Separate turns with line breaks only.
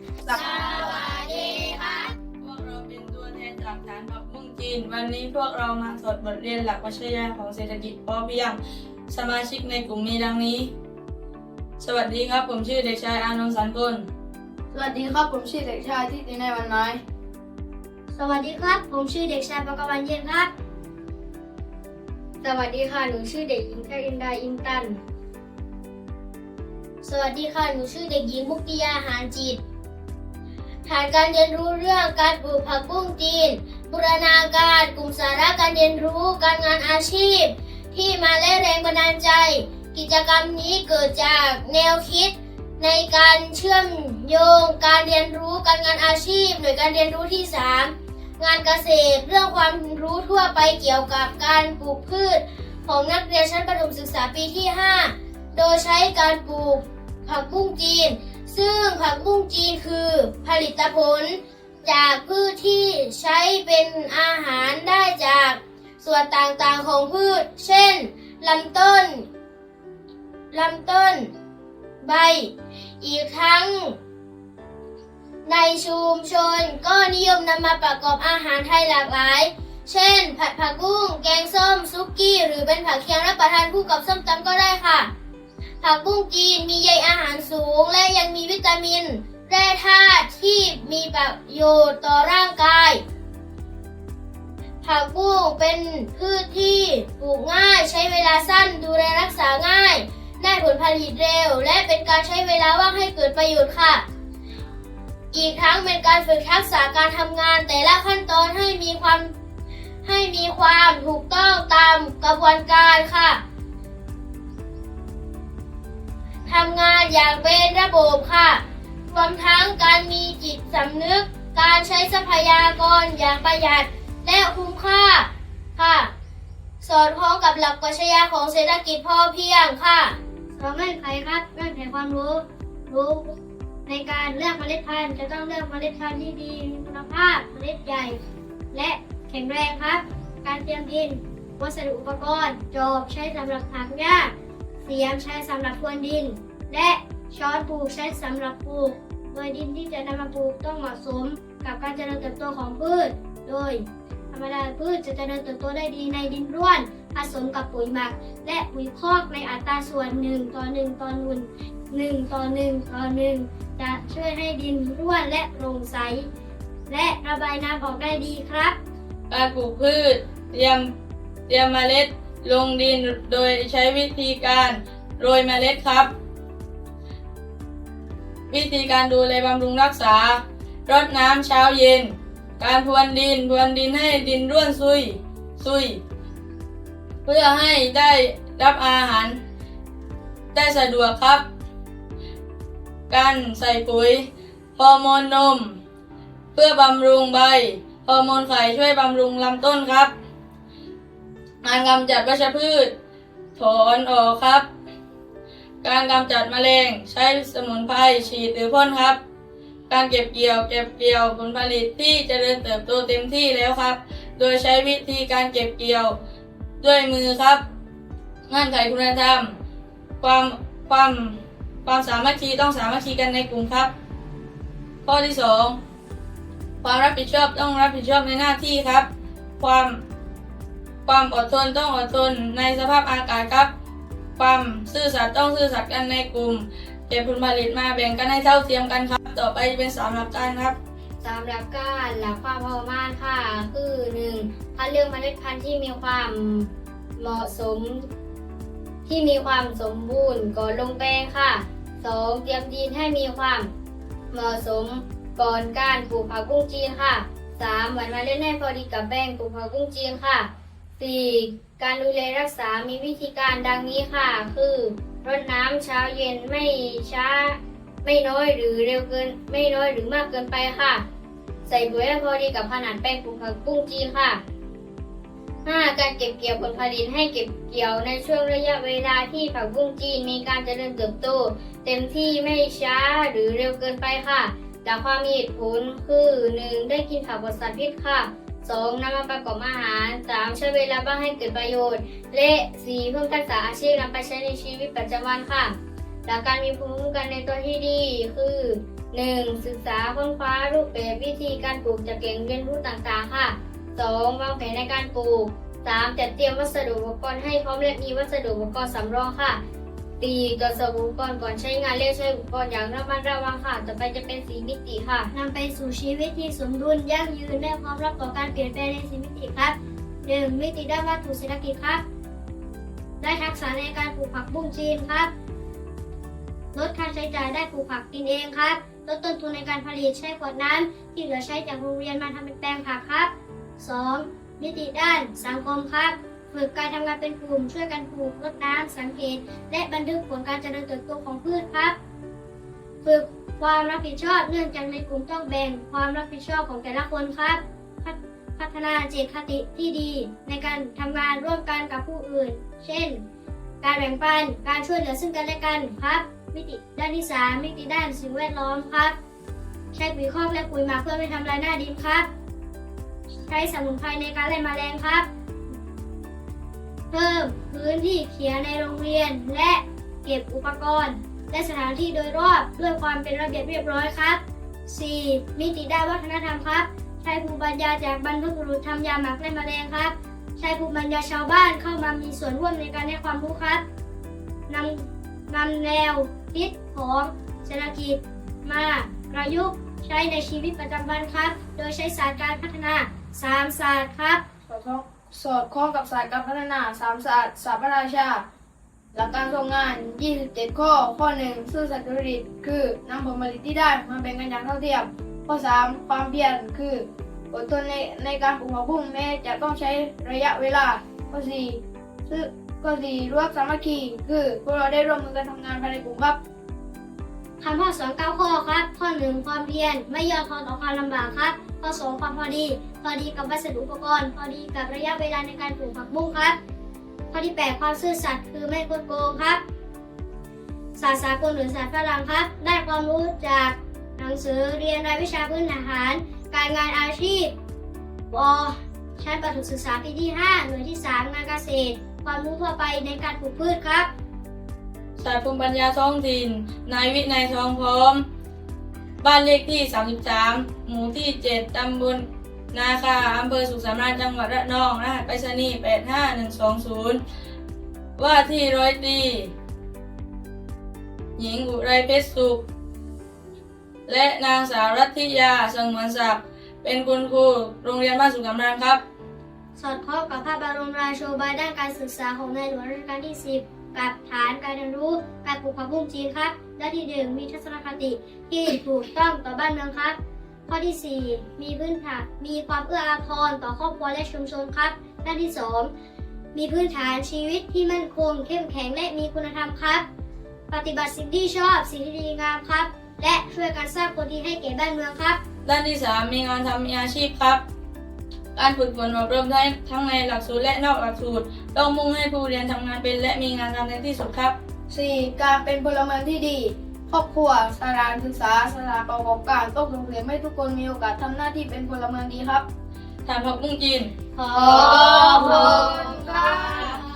สวัสดีครับ พวกเราเป็นตัวแทนจากฐานผักบุ้งจีน วันนี้พวกเรามาสดบทเรียนหลักปรัชญาของเศรษฐกิจพอเพียง สมาชิกในกลุ่มมีดังนี้ สวัสดีครับ ผมชื่อเด็กชายอานนท์สันกุล
สวัสดีครับ ผมชื่อเด็กชายที่ตินัยวันน้อย
สวัสดีครับ ผมชื่อเด็กชายปกวันเย็นครับ สวัสดีค่ะ หนูชื่อเด็กหญิงแครินดาอินตัน สวัสดีค่ะ หนูชื่อเด็กหญิงมุกติยาหารจิต ฐานการเรียนรู้เรื่องการปลูกผักบุ้งจีน บูรณาการกลุ่มสาระการเรียนรู้การงานอาชีพ ที่มาและแรงบันดาลใจ กิจกรรมนี้เกิดจากแนวคิด ในการเชื่อมโยงการเรียนรู้การงานอาชีพ หน่วยการเรียนรู้ที่ 3 งานเกษตร เรื่องความรู้ทั่วไปเกี่ยวกับการปลูกพืช ของนักเรียนชั้นประถมศึกษาปีที่ 5 โดยใช้การปลูกผักบุ้งจีน ซึ่งผักบุ้งจีนคือผลิตผลจากพืชที่ใช้เป็นอาหารได้จากส่วนต่างๆของพืช เช่นลำต้นลำต้น ใบ อีกทั้ง ในชุมชนก็นิยมนำมาประกอบอาหารไทยหลากหลาย เช่น ผัดผักบุ้ง แกงส้ม ซุกี้ หรือเป็นผักเคียงรับประทานคู่กับส้มตำก็ได้ค่ะ ผักบุ้งจีนมีใยอาหารสูง และยังมีวิตามิน แร่ธาตุที่มีประโยชน์ต่อร่างกาย ผักบุ้งเป็นพืชที่ปลูกง่ายใช้เวลาสั้นดูแลรักษาง่าย ได้ผลผลิตเร็ว และเป็นการใช้เวลาว่างให้เกิดประโยชน์ค่ะ อีกทั้งเป็นการฝึกทักษะการทำงาน แต่ละขั้นตอนให้มีความให้มีความถูกต้องตามกระบวนการค่ะ อย่างเป็นระบบค่ะ รวมทั้งการมีจิตสำนึก การใช้ทรัพยากรอย่างประหยัดและคุ้มค่าค่ะ สอดคล้องกับหลักปรัชญาของเศรษฐกิจพอเพียงค่ะสองเงื่อนไขครับเงื่อนไขความรู้รู้ในการเลือกเมล็ดพันธุ์จะต้องเลือกเมล็ดพันธุ์ที่ดีมีคุณภาพเมล็ดใหญ่ และแข็งแรงครับ การเตรียมดิน วัสดุอุปกรณ์ จอบใช้สำหรับถางหญ้าเสียมใช้สำหรับพรวนดิน และช้อนปลูกใช้สำหรับปลูก โดยดินที่จะนำมาปลูกต้องเหมาะสมกับการเจริญเติบโตของพืช โดย ธรรมดาพืชจะเจริญเติบโตได้ดีในดินร่วน ผสมกับปุ๋ยหมัก และปุ๋ยคอกในอัตราส่วน 1 ต่อ 1 ต่อ1 1 ต่อ 1 ต่อ 1 จะช่วยให้ดินร่วนและโปร่งใส และระบายน้ำออกได้ดีครับ
การปลูกพืชเตรียมเตรียมเมล็ดลงดินโดยใช้วิธีการโรยเมล็ดครับ วิธีการดูแลบำรุงรักษา รดน้ำเช้าเย็น การพรวนดินพรวนดินให้ดินร่วนซุยซุย เพื่อให้ได้รับอาหาร ได้สะดวกครับ การใส่ปุ๋ยฮอร์โมนนม เพื่อบำรุงใบฮอร์โมนไข่ช่วยบำรุงลำต้นครับการกำจัดวัชพืช ถอนออกครับ การกำจัดแมลงใช้สมุนไพรฉีดหรือพ่นครับ การเก็บเกี่ยวเก็บเกี่ยวผลผลิตที่จเจริญเติบโตเต็มที่แล้วครับ โดยใช้วิธีการเก็บเกี่ยวด้วยมือครับเงื่อนไขคุณธรรม ความความความสามัคคีต้องสามัคคีกันในกลุ่มครับ ข้อที่สองความรับผิดชอบต้องรับผิดชอบในหน้าที่ครับ ความความอดทนต้องอดทนในสภาพอากาศครับ ความซื่อสัตย์ต้องซื่อสัตย์กันในกลุ่ม เก็บผลผลิตมาแบ่งกันให้เท่าเทียมกันครับ ต่อไปจะเป็นสามหลักการครับ
สามหลักการหลักความพอประมาณค่ะ คือหนึ่งคัดเลือกเมล็ดพันธุ์ที่มีความเหมาะสม ที่มีความสมบูรณ์ก่อนลงแปลงค่ะสองเตรียมดินให้มีความเหมาะสมก่อนการปลูกผักบุ้งจีนค่ะสามหว่านเมล็ดให้พอดีกับแป้งปลูกผักบุ้งจีนค่ะ สี่การดูแลรักษามีวิธีการดังนี้ค่ะ คือรดน้ำเช้าเย็นไม่ช้า ไม่น้อยหรือเร็วเกิน ไม่น้อยหรือมากเกินไปค่ะ ใส่ปุ๋ยให้พอดีกับขนาดแป้งปูผักบุ้งจีนค่ะ 5. การเก็บเกี่ยวผลผลิตให้เก็บเกี่ยวในช่วงระยะเวลาที่ผักบุ้งจีนมีการเจริญเติบโต เต็มที่ไม่ช้าหรือเร็วเกินไปค่ะจากความมีเหตุผลคือ 1. ได้กินผักปลอดสารพิษค่ะ 2. นำมาประกอบอาหาร 3. ใช้เวลาบ้างให้เกิดประโยชน์ และ 4. เพิ่มทักษะอาชีพนำไปใช้ในชีวิตประจำวันค่ะ
หลักการมีภูมิคุ้มกันในตัวที่ดีคือ 1. ศึกษาค้นคว้ารูปแบบวิธีการปลูกจากแหล่งเรียนรู้ต่างๆ ค่ะ 2. วางแผนในการปลูก 3. จัดเตรียมวัสดุอุปกรณ์ให้พร้อมและมีวัสดุอุปกรณ์สำรองค่ะ 4. ตรวสอบอุปกรณ์ก่อนใช้งานเลือกใช้อุปกรณ์อย่างระมัดระวังค่ะ ต่อไปจะเป็นสีมิติค่ะนำไปสู่ชีวิตที่สมดุลยั่งยืนและพร้อมรับต่อการเปลี่ยนแปลงในสีมิติครับ 1. มิติด้านวัตถุเศรษฐกิจครับ ได้ทักษะในการปลูกผักบุ้งจีนครับลดค่าใช้จ่ายได้ปลูกผักกินเองครับลดต้นทุนในการผลิตใช้ขวดน้ำที่เหลือใช้จากโรงเรียนมาทำเป็นแปลงผักครับ 2. มิติด้านสังคมครับ ฝึกการทำงานเป็นกลุ่ม ช่วยกันปลูกรดน้ำสังเกต และบันทึกผลการเจริญเติบโตของพืชครับ ฝึกความรับผิดชอบเนื่องจากในกลุ่มต้องแบ่งความรับผิดชอบของแต่ละคนครับ พัฒนาเจตคติที่ดีในการทำงานร่วมกันกับผู้อื่น เช่น การแบ่งปัน การช่วยเหลือซึ่งกันและกันครับ มิติด้านที่3มิติด้านสิ่งแวดล้อมครับ ใช้ปุ๋ยคอกและปุ๋ยหมักเพื่อไม่ทำลายหน้าดินครับ ใช้สมุนไพรในการไล่แมลงครับ เพิ่มพื้นที่เขียนในโรงเรียน และเก็บอุปกรณ์ และสถานที่โดยรอบด้วยความเป็นระเบียบเรียบร้อยครับ 4. มิติด้านวัฒนธรรมครับ ใช้ภูมิปัญญาจากบรรพบุรุษทำยาหมักไล่แมลงครับ ใช้ภูมิปัญญาชาวบ้านเข้ามามีส่วนร่วมในการให้ความรู้ครับนำนำแนวคิดของเศรษฐกิจมาประยุกต์ใช้ในชีวิตประจำวันครับ โดยใช้ศาสตร์การพัฒนาสามศาสตร์ครับ
สอดคล้อง สอดคล้องกับศาสตร์การพัฒนาสามศาสตร์ศาสตร์พระราชา หลักการทรงงาน 27 ข้อ ข้อ 1 ซื่อสัตย์สุจริตคือนำผลผลิตที่ได้มาแบ่งกันอย่างเท่าเทียม ข้อ 3 ความเพียรคืออดทนในในการปลูกผักบุ้งแม้จะต้องใช้ระยะเวลา ข้อ4ซึ่งข้อ4รู้รักสามัคคี คือพวกเราได้ร่วมมือกันทำงานภายในกลุ่มครับ
คำข้อสอนเก้าข้อครับ ข้อหนึ่งความเพียรไม่ย่อท้อต่อความลำบากครับ ข้อสองความพอดี พอดีกับวัสดุอุปกรณ์ พอดีกับระยะเวลาในการปลูกผักบุ้งครับ ข้อที่แปดความซื่อสัตย์คือไม่โกงโกงครับ ศาสตร์สากลหรือศาสตร์ฝรั่งครับ ได้ความรู้จากหนังสือเรียนรายวิชาพื้นฐาน การงานอาชีพวชั้นประถมศึกษาปีที่ 5 หน่วยที่ 3 งานเกษตร ความรู้ทั่วไปในการปลูกพืชครับ
ศาสตร์ภูมิปัญญาท้องถิ่น นายวินัยทองพร้อม บ้านเลขที่ 33 หมู่ที่ 7 ตำบลนาคาอำเภอสุขสำราญจังหวัดระนองรหัสไปรษณีย์85120 ว่าที่ร้อยตีหญิงอุไรเพชรสุข และนางสาวรัติยาสงวนศักดิ์เป็นคุณครูโรงเรียนบ้านสุขสำราญครับ
สอดคล้องกับพระบรมราโชบายด้านการศึกษาของในหลวงรัชกาลที่ 10 กับฐานการเรียนรู้การปลูกผักบุ้งจีนครับด้านที่1มีทัศนคติที่ถูกต้องต่อบ้านเมืองครับ ข้อที่ 4 มีพื้นฐานมีความเอื้ออาทรต่อครอบครัวและชุมชนครับด้านที่ 2 มีพื้นฐานชีวิตที่มั่นคง เข้มแข็งและมีคุณธรรมครับ ปฏิบัติสิ่งที่ชอบสิ่งที่ดีงามครับ และช่วยกันสร้างคนดีให้แก่บ้านเมืองครับ
ด้านที่ 3 มีงานทำมีอาชีพครับ การฝึกฝนอบรมทั้ทั้งในหลักสูตรและนอกหลักสูตร ต้องมุ่งให้ผู้เรียนทำงานเป็น และมีงานทำในที่สุดครับ
4. การเป็นพลเมืองที่ดี ครอบครัวสถานศึกษาสถานประกอบการต้องส่งเสริมให้ทุกคนมีโอกาสทำหน้าที่เป็นพลเมืองดีครับ
ฐานผักบุ้งจีน
ขอบคุณครับ